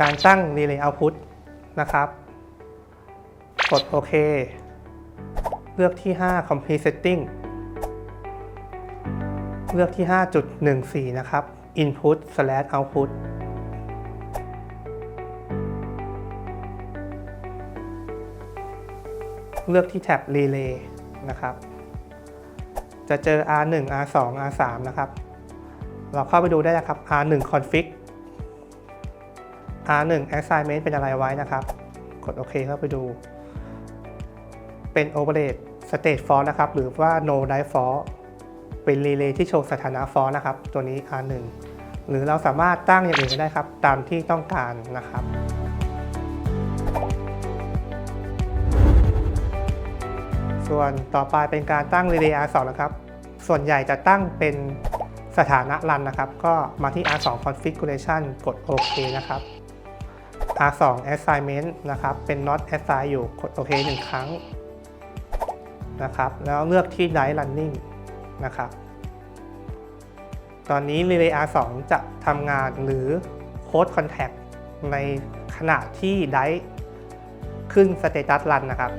การตั้ง Relay Output นะครับ กดโอเค เลือกที่ 5 Complete Setting เลือกที่ 5.14 นะครับ Input slash Output เลือกที่แท็บ Relay นะครับ จะเจอ R1 R2 R3 นะครับ เราเข้าไปดูได้นะครับ R1 config R1 assignment เป็นอะไรไว้นะครับ กดโอเคเข้าไปดู เป็น override state fault นะครับ หรือว่า no die fault เป็น relay ที่โชว์สถานะ fault นะครับ ตัวนี้ R1 หรือเราสามารถตั้งอย่างอื่นได้ครับ ตามที่ต้องการนะครับส่วนต่อไปเป็นการตั้ง relay R2 นะครับ ส่วนใหญ่จะตั้งเป็นสถานะรันนะครับ ก็มาที่ R2 configuration กดโอเคนะครับ R2 assignment นะครับ เป็น not assign อยู่กดโอเคหนึ่งครั้งนะครับ แล้วเลือกที่ die running นะครับ ตอนนี้ relay R2 จะทำงานหรือ code contact ในขณะที่ die ขึ้น status run นะครับ